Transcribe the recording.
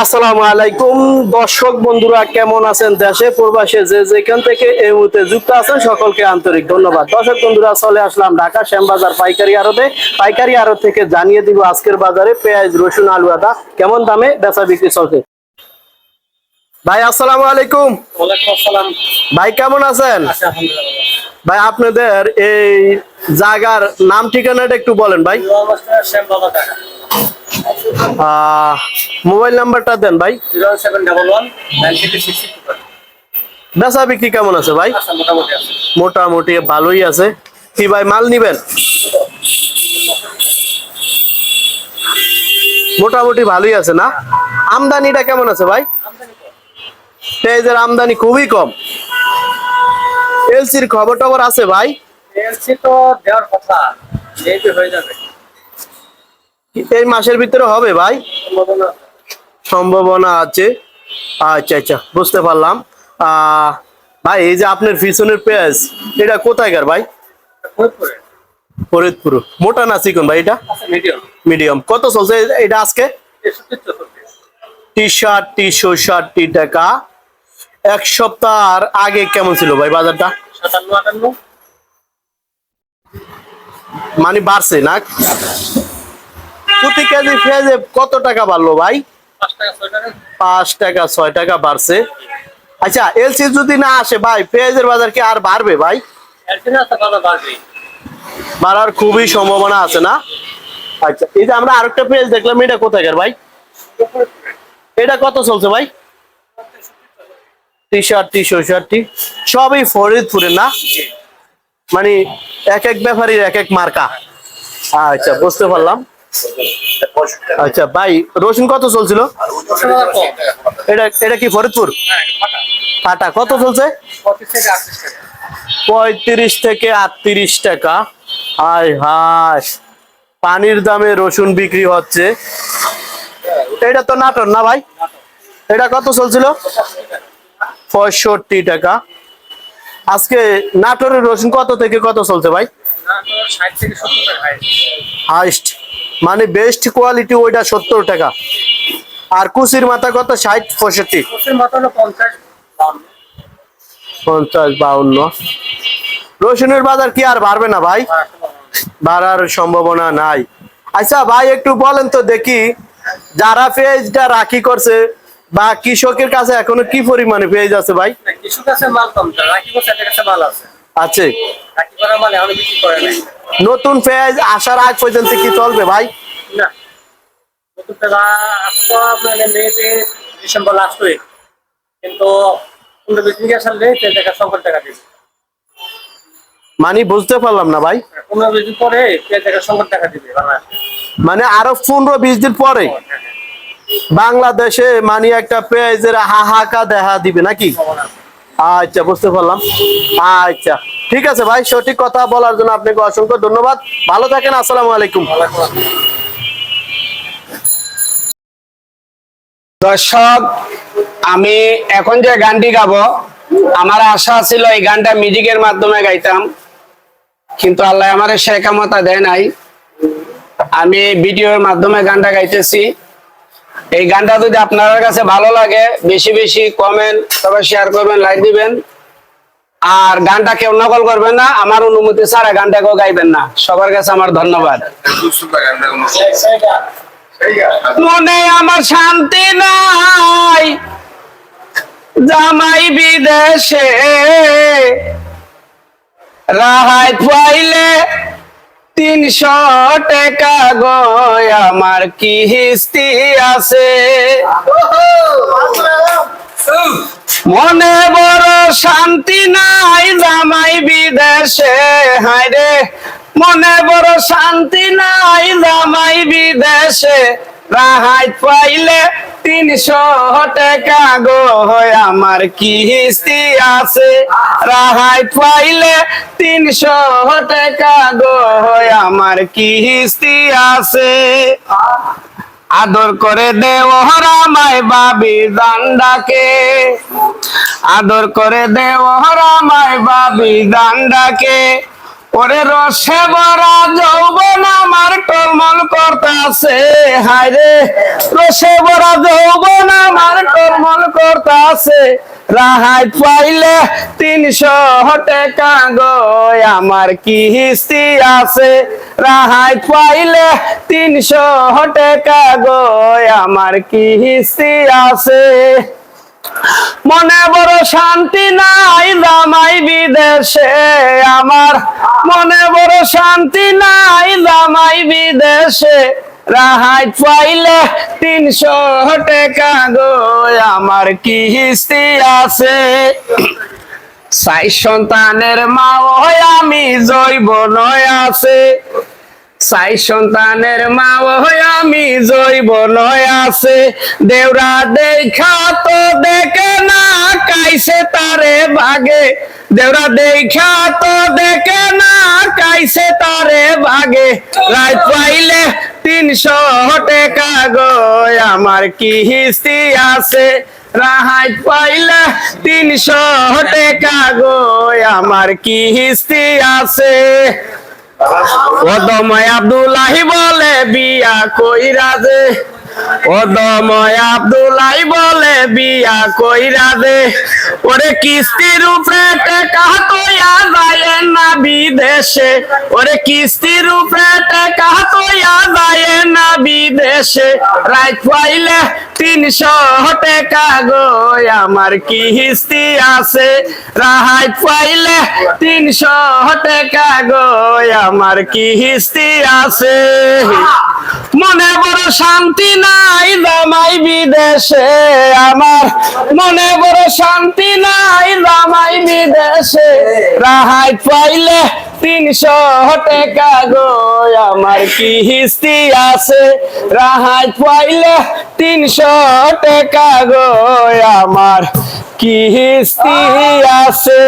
আসসালামু আলাইকুম। দর্শক বন্ধুরা কেমন আছেন দেশে প্রবাসে? যে যেখান থেকে এই মুহূর্তে যুক্ত আছেন সকলকে আন্তরিক ধন্যবাদ। দর্শক বন্ধুরা চলে আসলাম ঢাকা শ্যামবাজার পাইকারি আড়তে। পাইকারি আড়ত থেকে জানিয়ে দিব আজকের বাজারে পেঁয়াজ রসুন আলু আদা কেমন দামে বেচা বিক্রি চলছে? ভাই আসসালামু আলাইকুম। আসসালাম। ভাই কেমন আছেন? ভাই আপনাদের এই জায়গার নাম ঠিকানাটা একটু বলেন ভাই। অবস্থায় শ্যাম বাবা টাকা আহ, মোবাইল নাম্বারটা দেন ভাই। বেচা বিক্রি কেমন আছে ভাই? মোটামুটি ভালোই আছে। কি ভাই, মাল নিবেন? মোটামুটি ভালোই আছে না? আমদানিটা কেমন আছে ভাই? পেঁয়াজের আমদানি খুবই কম। এলসির খবর টবর আছে ভাই? এলসি তো দেওয়ার কথা। যেহেতু হয়ে যাবে। এই মাসের ভিতরে হবে ভাই? সম্ভাবনা আছে। আচ্ছা আচ্ছা বুঝতে পারলাম। ভাই, এই যে আপনার পিছনের পেঁয়াজ, এটা কোথায়কার ভাই? ফরিদপুর। মোটা না চিকন ভাই এটা? মিডিয়াম। কত চলছে এটা আজকে? তেষট্টি চৌষট্টি টি শার্ট ষাটটি টাকা। এক সপ্তাহ আগে কেমন ছিল ভাই বাজারটা? মানে বাড়ছে না? প্রতি কেজি পেঁয়াজে কত টাকা বাড়লো ভাই? পাঁচ টাকা ছয় টাকা। বাড়ছে। আচ্ছা এলসি যদি না আসে ভাই পেঁয়াজের বাজার কি আর বাড়বে ভাই? বাড়ার খুবই সম্ভাবনা আছে না? আচ্ছা এই যে আমরা আরেকটা পেঁয়াজ দেখলাম এটা কোথাকার ভাই? এটা কত চলছে ভাই? টি শার্ট টি ষাটটি সবই ফরিদপুরে না? মানে এক এক ব্যাপারীর এক এক মার্কা। আচ্ছা বুঝতে পারলাম। আচ্ছা ভাই রসুন কত চলছিল? এটা এটা কি ফরিদপুর? ফাটা। কত চলছে? পঁয়ত্রিশ থেকে আটত্রিশ টাকা। হাই হাই পানির দামে রসুন বিক্রি হচ্ছে। এটা তো নাটক না ভাই? এটা কত চলছিল? পঁয়ষট্টি টাকা। আজকে নাটোরের রসুন কত থেকে কত চলছে ভাই। হাইস্ট। মানে বেস্ট কোয়ালিটি ওইটা সত্তর টাকা। আর কুচির মাথা কত? ষাট পঁয়ষট্টি। পঞ্চাশ বাউন্ন। রসুনের বাজার কি আর বাড়বে না ভাই। বাড়ার সম্ভাবনা নাই। আচ্ছা ভাই একটু বলেন তো দেখি যারা পেঁয়াজটা রাখি করছে বা কৃষকের কাছে এখনও কি পরিমাণে পেঁয়াজ আছে ভাই? না, কিছু মাল কম রাখি একটা কাছে মাল আছে। আছে। নতুন পেঁয়াজ আসার আগ পর্যন্ত কি চলবে ভাই? না। নতুন টাকা আসলে তো ডিসেম্বর লাস্ট উইক কিন্তু পনেরো বিশ দিন আসলে তেল টাকা সংকট টাকা দিবে মানে বুঝতে পারলাম না ভাই। পনেরো বিশ দিন পরে সংকট দিবে মানে আরও পনেরো বিশ দিন পরে হ্যাঁ, হ্যাঁ, বাংলাদেশে মানে একটা পেঁয়াজের হাহাকা দেখা দিবে নাকি। আচ্ছা বুঝতে পারলাম। আচ্ছা ঠিক আছে ভাই, সঠিক কথা বলার জন্য আপনাকে অসংখ্য ধন্যবাদ। ভালো থাকেন, আসসালামু আলাইকুম। দর্শক, আমি এখন যে গানটি গাবো, আমার আশা ছিল এই গানটা মিউজিকের মাধ্যমে গাইতাম, কিন্তু আল্লাহ আমার সে কামতা দেয় নাই। আমি ভিডিওর মাধ্যমে গানটা গাইতেছি। এই গানটা যদি আপনার কাছে ভালো লাগে, বেশি বেশি কমেন্ট তবে শেয়ার করবেন লাইক দিবেন। আর গানটা কেউ নকল করবেন না, আমার অনুমতি ছাড়া গানটা কেউ গাইবেন না। সবার কাছে আমার ধন্যবাদ। মনে আমার শান্তি নাই, জামাই বিদেশে। রাহাই পাইলে তিনশো টাকা গয়, আমার কি হিস্তি আছে। মনে বড় শান্তি নাই জামাই বিদেশে হায় রে মনে বড় শান্তি নাই জামাই বিদেশে রাহাই পাইলে তিনশো টাকা গো আমার কি হিস্তি আছে। রাহাই পাইলে তিনশো টাকা গো আমার কি হিস্তি আছে। আদর করে দে ওহরা মাই বাবি দান্ডাকে। আদর করে দে ওহরা মাই বাবি দান্ডাকে। ওরে রসে ভরা যৌবন আমার টলমল করতাছে হায় রে রসে ভরা যৌবন করতাছে রাহাই পাইলে তিনশো টাকা গো, আমার কিস্তি আছে। রাহাই পাইলে তিনশো টাকা গো, আমার কিস্তি আছে। মনে বড় শান্তি নাই জামাই বিদেশে আমার। মনে বড় শান্তি নাই জামাই বিদেশে রাহাই পাইলে তিনশো টাকা গো, আমার কিস্তি আছে। সাই সন্তানের মা ওই আমি জৈব নয় আছে। সাই সন্তানের মা ওই আমি জৈব নয় আছে। দেওরা দেখা তো দেখে না, কাইছে তারে বাগে। দেওরা দেখা তো দেখে না, কাইছে তারে বাগে রায় পাইলে তিনশো টাকা গো আমার কি হিস্তি আছে। রাহাই পাইলে তিনশো টাকা গো আমার কি হিস্তি আছে। ওদময় আব্দুল্লাহি বলে, বিয়া কইরা দে ওদময় আব্দুল্লাহি বলে বিয়া কইরা দে। ওরে কিস্তির উপরে টাকা তোয়া যায় না বিদেশে। ওরে তোয়া যায় না বিদেশে। তিনশো গো, আমার আছে। রাহাই তিনশো গো, আমার আছে। মনে বড় শান্তি নাই জামাই বিদেশে, আমার মনে বড় শান্তি নাই জামাই বিদেশে। রাহাই পাইলে তিনশো টাকা গো, আমার কিস্তি আছে? রাহাই পাইলে তিনশো টাকা গো, আমার কিস্তি আছে?